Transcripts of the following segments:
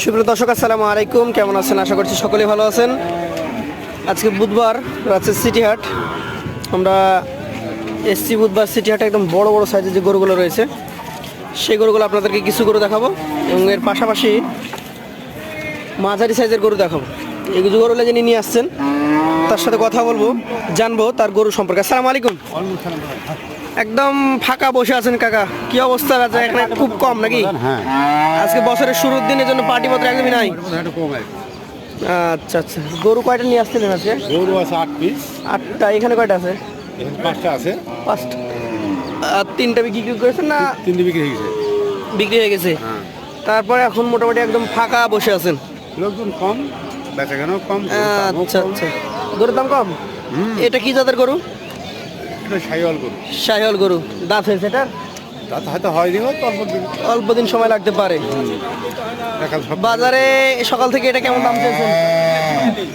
সুপ্রিয় দর্শক, আসসালামু আলাইকুম। কেমন আছেন? আশা করছি সকলেই ভালো আছেন। আজকে বুধবার রাজশাহী সিটি হাট আমরা এসছি বুধবার সিটি হাটে একদম বড় বড় সাইজের যে গরুগুলো রয়েছে, সেই গরুগুলো আপনাদেরকে কিছু গরু দেখাবো এবং এর পাশাপাশি মাঝারি সাইজের গরু দেখাবো। এই গরু যিনি নিয়ে আসছেন তার সাথে কথা বলব জানব তার গরু সম্পর্কে। আসসালামু আলাইকুম। একদম ফাঁকা বসে আছেন কাকা। কি অবস্থা আছে এখানে খুব কম নাকি? আজকে বছরের শুরুর দিনের জন্য পার্টি পত্র একদমই নাই। আচ্ছা আচ্ছা। গরু কয়টা নিয়ে আসছিলেন আজকে? গরু আছে আট পিস। আটটা। এখানে কয়টা আছে? এখানে পাঁচটা আছে। পাঁচটা। আর তিনটা বিক্রি করেছেন না তিনটে বিক্রি হয়ে গেছে। বিক্রি হয়ে গেছে? হ্যাঁ। তারপরে এখন মোটামুটি একদম ফাঁকা বসে আছেন। লোকজন কম বেচা কেন কম আচ্ছা আচ্ছা। গরুর দাম কম? এটা কি জাতের গরু? সাইওয়াল গরু। শাহিওয়াল গরু। দাঁত হয়েছে এটা? তাতে হয়তো হয়নি হয়তো অল্প দিন। অল্প দিন সময় লাগতে পারে। বাজারে সকাল থেকে এটা কেমন দাম চেয়েছেন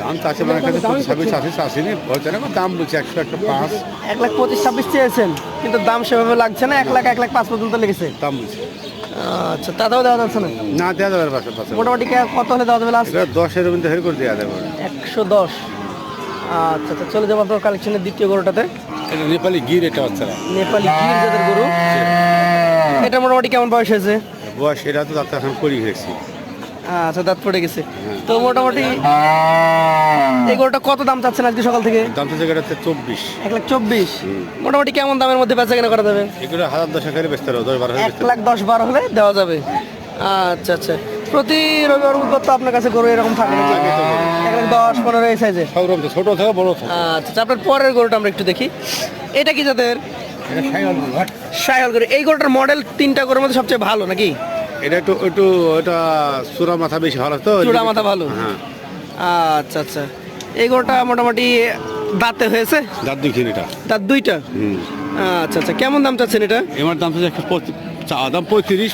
দাম চাষে মানে কাছে ছাব্বিশ চাষি চাষিনি বলছে না দাম বলছে একশো একটা পাঁচ। এক লাখ পঁচিশ ছাব্বিশ চেয়েছেন কিন্তু দাম সেভাবে লাগছে না এক লাখ এক লাখ পাঁচ পর্যন্ত লেগেছে। দাম বলছে। আচ্ছা তাতেও দেওয়া যাচ্ছে না? না দেওয়া যাবে পাশে পাশে। মোটামুটি কত হলে দেওয়া যাবে লাস্ট দশের মধ্যে হের করে দেওয়া যাবে। একশো দশ। আচ্ছা আচ্ছা চলে যাব আপনার কালেকশনের দ্বিতীয় গরুটাতে। এটা নেপালি গির এটা হচ্ছে নেপালি গির জাতের গরু। এটা মোটামুটি কেমন বয়স হয়েছে? বয়স এটা তো তাতে এখন করি গেছি আচ্ছা দাঁত পড়ে গেছে। তো মোটামুটি এই গরুটা কত দাম চাচ্ছেন আজকে সকাল থেকে? দাম তো জায়গাটা হচ্ছে চব্বিশ। এক লাখ চব্বিশ। মোটামুটি কেমন দামের মধ্যে বেচা কেনা করা যাবে? এগুলো হাজার দশ করে বেচতে হবে দশ বারো হাজার এক লাখ দশ বারো হলে দেওয়া যাবে। আচ্ছা আচ্ছা। প্রতি রবিবার বুধবার তো আপনার কাছে গরু এরকম থাকে লাখ দশ পনেরো এই সাইজে সব রকম ছোটো থেকে বড় আচ্ছা আচ্ছা, আপনার পরের গরুটা আমরা একটু দেখি। এটা কি জাতের? এটা সাইওয়াল সাইহল গরু। এই গরুটার মডেল তিনটা গরুর মধ্যে সবচেয়ে ভালো নাকি? এটা একটু একটু এটা চূড়া মাথা বেশি ভালো তো। চূড়া মাথা ভালো? হ্যাঁ। আচ্ছা আচ্ছা। এই গরুটা মোটামুটি দাঁতে হয়েছে? দাঁত দুই এটা। দাঁত দুইটা? আচ্ছা আচ্ছা কেমন দাম চাচ্ছেন এটা? এবার দাম তো একশো পঁচিশ চা দাম পঁয়ত্রিশ।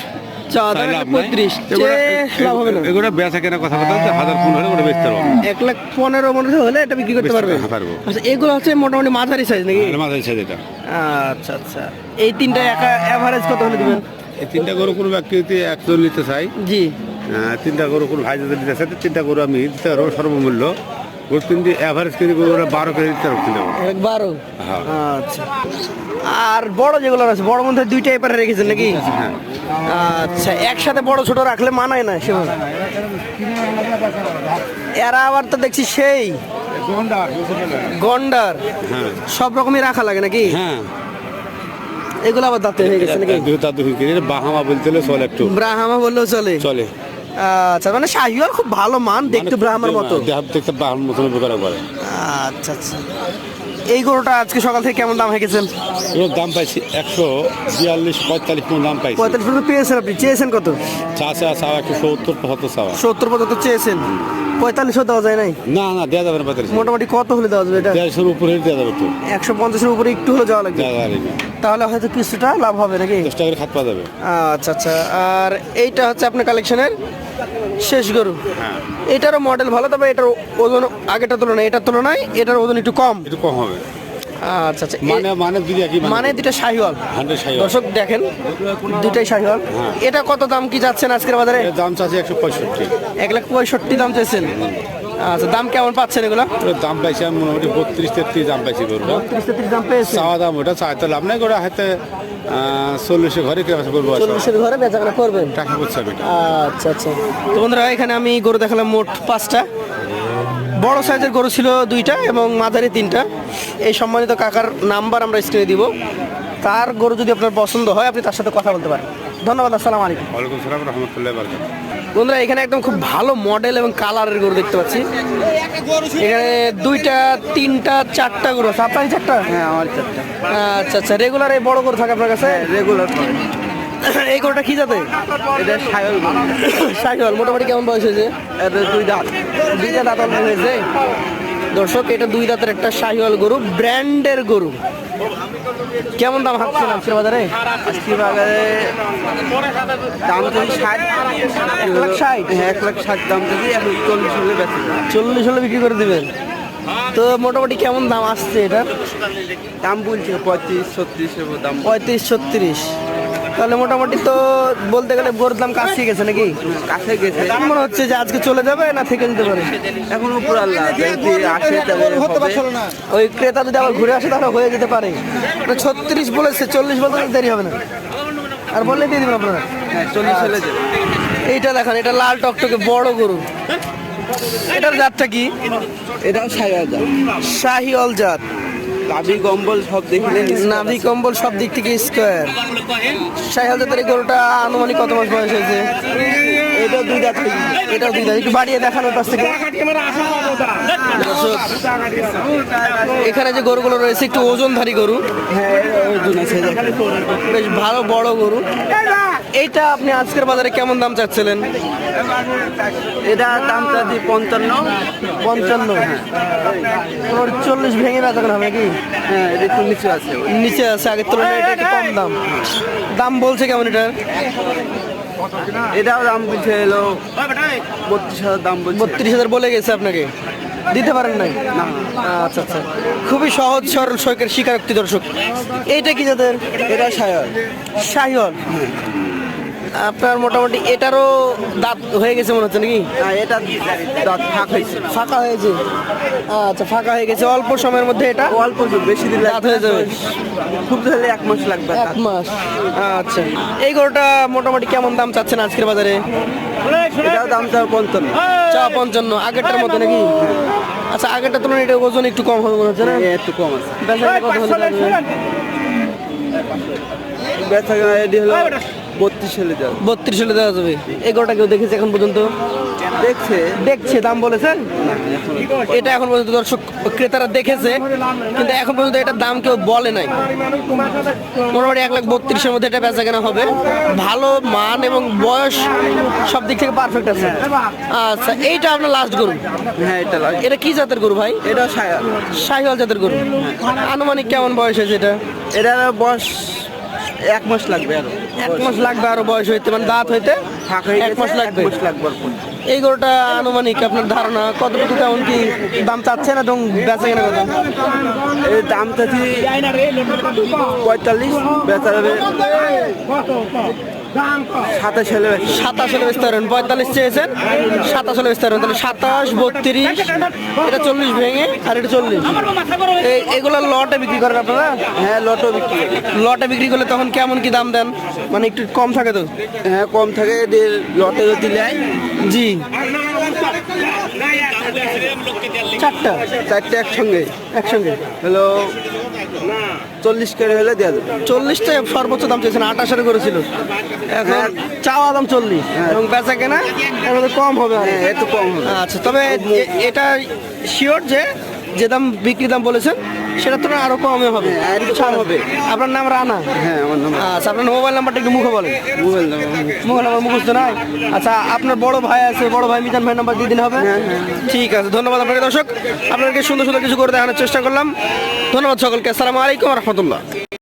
চা দাম একটা পঁয়ত্রিশ। এগুলো- লাভ হবে না। এগুলো বেচা কেনা কথা হচ্ছে হাজার পনেরো হলে ওটা বেচতে পারব। এক লাখ পনেরো মনে হলে এটা বিক্রি করতে বেচতে পারবে। হ্যাঁ, পারব। আচ্ছা এগুলো হচ্ছে মোটামুটি মাঝারি সাইজ নাকি? এটা মাথায় ছেড়ে এটা। আচ্ছা আচ্ছা। এই তিনটা একা অ্যাভারেজ কত হলে দিবেন? এই তিনটা গরু কোনো ব্যক্তি একজন নিতে চাই জি। তিনটা গরু কোনো ভাই যদি নিতে চাই তিনটা গরু আমি দিতে পারব সর্বমূল্য। দিয়ে অ্যাভারেজ কিনে ওরা বারো কেজি দিতে কিনে এক বারো? হ্যাঁ। আচ্ছা। আর বড় যেগুলো আছে বড় মধ্যে দুইটা এপারে রেখেছেন নাকি? হ্যাঁ আচ্ছা একসাথে বড় ছোট রাখলে মানায় না সেভাবে? এরা আবার তো দেখছি সেই গন্ডার। হ্যাঁ। সব রকমই রাখা লাগে নাকি? হ্যাঁ। এগুলো আবার দাঁতে হয়ে গেছে নাকি? তার দুই কিনে বাহামা বলতে চলে একটু। ব্রাহ্মা বললেও চলে। চলে। আচ্ছা মানে শাহিওয়াল খুব ভালো মান দেখতে ব্রাহ্মার মতো। দেখতে বাহার মতন উপকার করে। আচ্ছা আচ্ছা। এই গরুটা আজকে সকাল থেকে কেমন দাম গেছেন এর দাম পাইছি একশো বিয়াল্লিশ পঁয়তাল্লিশ মন দাম পাইছি। পঁয়তাল্লিশ পর্যন্ত পেয়েছেন আপনি চেয়েছেন কত? চা চা চাওয়া একশো সত্তর পঁচাত্তর চাওয়া সত্তর পর্যন্ত চেয়েছেন? পঁয়তাল্লিশও দেওয়া যায় নাই? না না দেওয়া যাবে না পঁয়তাল্লিশ। মোটামুটি কত হলে দেওয়া যাবে এটা? দেড়শোর উপরে দেওয়া যাবে তো। একশো পঞ্চাশের উপরে একটু হলে যাওয়া লাগবে। তাহলে হয়তো কিছুটা লাভ হবে নাকি? দশ টাকা করে খাত পাওয়া যাবে। আচ্ছা আচ্ছা। আর এইটা হচ্ছে আপনার কালেকশনের শেষ গরু। হ্যাঁ। এটারও মডেল ভালো তবে এটার ওজন আগেটার তুলনায় এটার তুলনায় এটার ওজন একটু কম। একটু কম হবে। আচ্ছা আচ্ছা। মানে মানে দুই কি মানে দুটা শাহিওয়াল। দর্শক দেখেন দুটাই শাহিওয়াল। হ্যাঁ। এটা কত দাম কি যাচ্ছেন আজকের বাজারে? দাম চাচ্ছে একশো পঁয়ষট্টি। এক লাখ পঁয়ষট্টি দাম চাইছেন। আচ্ছা দাম কেমন পাচ্ছেন এগুলো? দাম পাইছি আমি মোটামুটি বত্রিশ তেত্রিশ দাম পাইছি গরুটা তিরিশ তেত্রিশ দাম পেয়েছেন? চাওয়া দাম ওটা চাইতে লাভ নাই করে হয়তো চল্লিশে ঘরে কেনা করব চল্লিশের ঘরে বেচাকেনা করবেন? টাকা আমি আচ্ছা আচ্ছা। তো বন্ধুরা এখানে আমি গরু দেখালাম মোট পাঁচটা। বড় সাইজের গরু ছিল দুইটা এবং মাঝারি তিনটা। এই সম্মানিত কাকার নাম্বার আমরা স্ক্রিনে দিব। তার গরু যদি আপনার পছন্দ হয় আপনি তার সাথে কথা বলতে পারেন। ধন্যবাদ আসসালামু আলাইকুম। ওয়ালাইকুম সালাম রহমতুল্লাহ বারকাত। বন্ধুরা এখানে একদম খুব ভালো মডেল এবং কালারের গরু দেখতে পাচ্ছি। এখানে দুইটা তিনটা চারটা গরু আছে। আপনার চারটা? হ্যাঁ আমার চারটা। আচ্ছা আচ্ছা রেগুলার এই বড় গরু থাকে আপনার কাছে? রেগুলার এই গরুটা কি যাতে এটা মোটামুটি কেমন বয়স হয়েছে? এটা দুই দাঁত। দুইটা দাঁত হয়েছে? দর্শক এটা দুই দাঁতের একটা শাহিওয়াল গরু ব্র্যান্ডের গরু। কেমন দাম হাঁকছেন আজকের বাজারে? আজকের বাজারে দাম যদি ষাট এক লাখ ষাট? হ্যাঁ এক লাখ ষাট দাম যদি এখন চল্লিশ হলে বেঁচে চল্লিশ হলে বিক্রি করে দেবেন? তো মোটামুটি কেমন দাম আসছে এটা দাম বলছে পঁয়ত্রিশ ছত্রিশ দাম। পঁয়ত্রিশ ছত্রিশ। তাহলে মোটামুটি তো বলতে গেলে গরুর দাম কাছে গেছে নাকি? কাছে গেছে। মনে হচ্ছে যে আজকে চলে যাবে না থেকে যেতে পারে? এখন উপর আল্লাহ আসে ওই ক্রেতা যদি আবার ঘুরে আসে তাহলে হয়ে যেতে পারে। ছত্রিশ বলেছে চল্লিশ বলতে দেরি হবে না। আর বললে দিয়ে দিবেন আপনারা। হ্যাঁ চল্লিশ হলে এইটা দেখান এটা লাল টকটকে বড় গরু। এটার জাতটা কি? এটাও সাড়ে হাজার শাহি অল জাত। গাভি কম্বল সব দেখলে নাভি কম্বল সব দিক থেকে স্কোয়ার। অল জাতের এই গরুটা আনুমানিক কত মাস বয়স হয়েছে? এটা দুই দাঁত। এটাও দুই দাঁত। একটু বাড়িয়ে দেখানোর কাছ থেকে। এখানে যে গরুগুলো রয়েছে একটু ওজনধারী গরু। হ্যাঁ ওজন আছে। বেশ ভালো বড় গরু। এইটা আপনি আজকের বাজারে কেমন দাম চাচ্ছিলেন? এটা দাম দিয়ে পঞ্চান্ন। পঞ্চান্ন তোমার চল্লিশ ভেঙে বেচা হবে কি? হ্যাঁ এটা একটু নিচু আছে নিচে আছে আগের তুলনায় এটা একটু কম দাম। দাম বলছে কেমন এটার? এটাও দাম বলছে এলো বত্রিশ হাজার দাম বলছে। বত্রিশ হাজার বলে গেছে আপনাকে? দিতে পারেন নাই? আচ্ছা আচ্ছা। খুবই সহজ সরল সৈকের স্বীকারোক্তি দর্শক। এইটা কি যাদের এটা সায়র শাহিওয়াল আপনার মোটামুটি এটারও দাঁত হয়ে গেছে মনে হচ্ছে নাকি? হ্যাঁ এটা দাঁত ফাঁক হয়েছে। ফাঁকা হয়েছে? আচ্ছা ফাঁকা হয়ে গেছে। অল্প সময়ের মধ্যে এটা অল্প বেশি দিন দাঁত হয়ে যাবে? খুব ধরলে এক মাস লাগবে এক মাস। আচ্ছা এই গরুটা মোটামুটি কেমন দাম চাচ্ছেন আজকের বাজারে? দাম চাও পঞ্চান্ন। চা পঞ্চান্ন আগেরটার মতো নাকি? আচ্ছা আগেরটার তুলনায় এটা ওজন একটু কম হবে মনে হচ্ছে না? একটু কম আছে। বেচা কত হলে বেচা এটি হলো বত্রিশ হলে যাবে। বত্রিশ হলে দেওয়া যাবে। এই গরুটা কেউ দেখেছে এখন পর্যন্ত? দেখছে। দেখছে দাম বলেছেন এটা এখন পর্যন্ত দর্শক ক্রেতারা দেখেছে কিন্তু এখন পর্যন্ত এটার দাম কেউ বলে নাই। মোটামুটি এক লাখ বত্রিশের মধ্যে এটা বেচা কেনা হবে। ভালো মান এবং বয়স সব দিক থেকে পারফেক্ট আছে। আচ্ছা এইটা আপনার লাস্ট গরু? হ্যাঁ এটা লাগে এটা কি জাতের গরু ভাই? এটা শাহিওয়াল জাতের গরু। আনুমানিক কেমন বয়স হয়েছে এটা? এটা বয়স এক মাস লাগবে আরও। এক মাস লাগবে আরও বয়স হইতে মানে দাঁত হইতে? এক মাস লাগবে। এই গরুটা আনুমানিক আপনার ধারণা কতটুকু কেমন কি দাম চাচ্ছেন এবং বেচা কেনা কথা এই দাম চাচ্ছি পঁয়তাল্লিশ বেচা যাবে সাতাশ হলে সাতাশ হলে বেচতে পারেন পঁয়তাল্লিশ চেয়েছেন সাতাশ হলে বেচতে পারেন তাহলে সাতাশ বত্রিশ এটা চল্লিশ ভেঙে আর এটা চল্লিশ। এই- এগুলো লটে বিক্রি করেন আপনারা? হ্যাঁ লটো বিক্রি লটে বিক্রি করলে তখন কেমন কি দাম দেন? মানে একটু কম থাকে তো? হ্যাঁ কম থাকে এদের লটে যদি নেয়। জি। চারটা। চারটে? একসঙ্গে। একসঙ্গে? হলো চল্লিশ করে হলে দেওয়া যাবে। চল্লিশটা সর্বোচ্চ দাম চেয়েছেন আঠাশের করেছিল। এখন চাওয়া দাম চল্লিশ। এবং বেচা কেনা কম হবে। হ্যাঁ একটু কম হবে। আচ্ছা তবে এটা শিওর যে যে দাম বিক্রি দাম বলেছেন সেটা তো আরও কমে হবে হ্যাঁ, আর কম হবে। আপনার নাম রানা? হ্যাঁ আমার নাম আচ্ছা আপনার মোবাইল নাম্বারটা একটু মুখে বলেন। মোবাইল নাম্বার মোবাইল নাম্বার মুখস্থ নাই? আচ্ছা আপনার বড় ভাই আছে বড় ভাই মিজান ভাই নাম্বার দিয়ে দিলে হবে? ঠিক আছে ধন্যবাদ আপনাকে দর্শক। আপনাকে সুন্দর সুন্দর কিছু করে দেখানোর চেষ্টা করলাম। ধন্যবাদ সকলকে। আসসালামু আলাইকুম রহমতুল্লাহ।